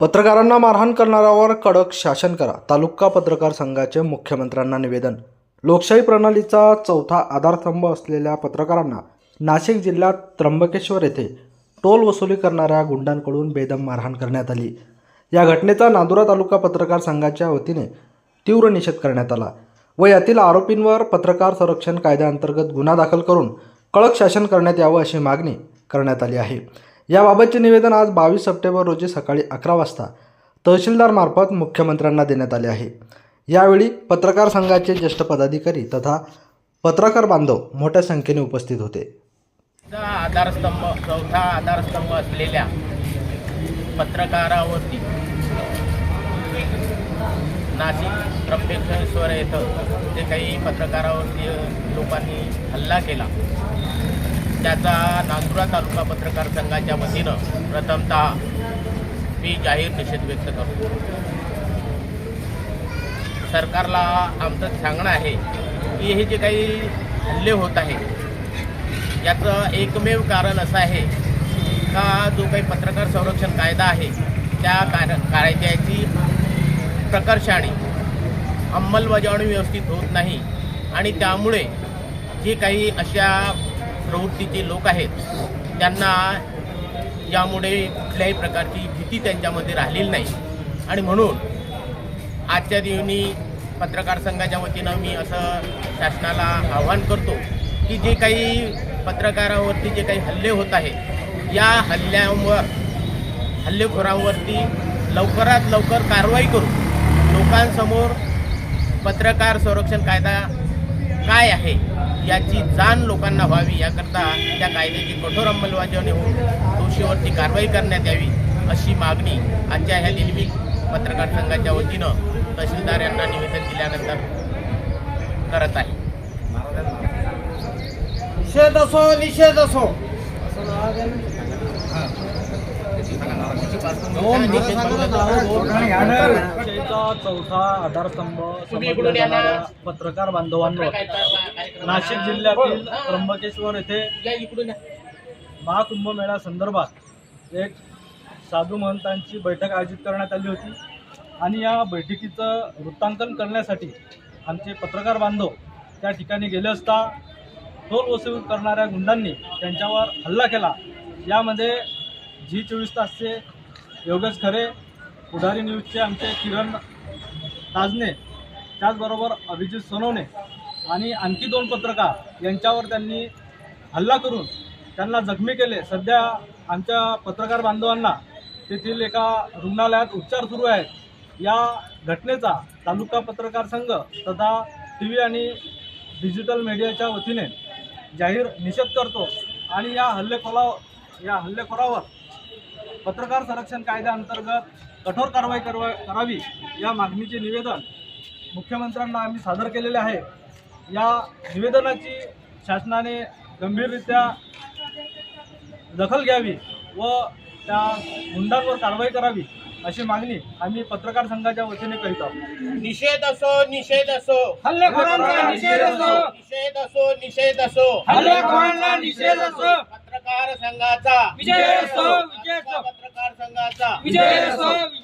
पत्रकारांना मारहाण करणाऱ्यावर कडक शासन करा तालुका पत्रकार संघाचे मुख्यमंत्र्यांना निवेदन. लोकशाही प्रणालीचा चौथा आधारस्तंभ असलेल्या पत्रकारांना नाशिक जिल्ह्यात त्र्यंबकेश्वर येथे टोल वसुली करणाऱ्या गुंडांकडून बेदम मारहाण करण्यात आली. या घटनेचा नांदुरा तालुका पत्रकार संघाच्या वतीने तीव्र निषेध करण्यात आला व यातील आरोपींवर पत्रकार संरक्षण कायद्याअंतर्गत गुन्हा दाखल करून कडक शासन करण्यात यावं अशी मागणी करण्यात आली आहे. याबाबतचे निवेदन आज बावीस सप्टेंबर रोजी सकाळी अकरा वाजता तहसीलदारमार्फत मुख्यमंत्र्यांना देण्यात आले आहे. यावेळी पत्रकार संघाचे ज्येष्ठ पदाधिकारी तथा पत्रकार बांधव मोठ्या संख्येने उपस्थित होते. आधारस्तंभ चौथा आधारस्तंभ असलेल्या पत्रकारावरती नाशिक त्र्यंबकेश्वर येथं जे काही पत्रकारावरती लोकांनी हल्ला केला त्याचा नांदुरा तालुका पत्रकार संघाच्या वतीनं प्रथमतः मी जाहीर निषेध व्यक्त करतो. सरकारला आमचं सांगणं आहे की हे जे काही हल्ले होत आहे याचं एकमेव कारण असं आहे का जो काही पत्रकार संरक्षण कायदा आहे त्या कार कायद्याची प्रकर्षाने अंमलबजावणी व्यवस्थित होत नाही आणि त्यामुळे जे काही अशा प्रवृत्तीचे लोक आहेत. त्यांना यामुळे कुठल्याही प्रकारची भीती त्यांच्यामध्ये राहिलेली नाही. आणि म्हणून आजच्या दिवशी पत्रकार संघाच्या वतीनं मी असं शासनाला आव्हान करतो की जे काही पत्रकारावरती जे काही हल्ले होत आहेत या हल्ल्यांवर हल्लेखोरांवरती लवकरात लवकर कारवाई करून लोकांसमोर पत्रकार संरक्षण कायदा काय आहे याची जाण लोकांना व्हावी याकरता त्या कायद्याची कठोर अंमलबजावणी होऊन दोषीवरती कारवाई करण्यात यावी अशी मागणी आजच्या ह्या निर्मित पत्रकार संघाच्या वतीनं तहसीलदार यांना निवेदन दिल्यानंतर करत आहे. निषेध असो निषेध असो. चौथा आधारस्तंभ पत्रकार बांधवांवर. नाशिक जिल्ह्यातील त्र्यंबकेश्वर येथे महाकुंभमेळा संदर्भात एक साधू महंतांची बैठक आयोजित करण्यात आली होती. आणि या बैठकीचं वृत्तांकन करण्यासाठी आमचे पत्रकार बांधव त्या ठिकाणी गेले असता टोल वसूल करणाऱ्या गुंडांनी त्यांच्यावर हल्ला केला. यामध्ये झी चोवीस तासचे योगेश खरे पुढारी न्यूजचे आमचे किरण ताजने त्याचबरोबर अभिजित सोनवणे आणि आणखी दोन पत्रकार यांच्यावर त्यांनी हल्ला करून त्यांना जखमी केले. सध्या आमच्या पत्रकार बांधवांना तेथील एका रुग्णालयात उपचार सुरू आहेत. या घटनेचा तालुका पत्रकार संघ तथा टी व्ही आणि डिजिटल मीडियाच्या वतीने जाहीर निषेध करतो आणि या हल्लेखोरा या हल्लेखोरावर पत्रकार संरक्षण कायद्याअंतर्गत कठोर कारवाई करवा करावी या मागणीचे निवेदन मुख्यमंत्र्यांना आम्ही सादर केलेले आहे. या निवेदनाची शासनाने गंभीररित्या दखल घ्यावी व त्या गुंडांवर कारवाई करावी अशी मागणी आम्ही पत्रकार संघाच्या वतीने करीत आहोत. निषेध असो निषेध असो. हल्लेखोरांचा निषेध असो. निषेध असो निषेध असो. हल्लेखोरांना निषेध असो. पत्रकार संघाचा. विजय असो विजय असो. पत्रकार संघाचा. विजय असो विजय असो.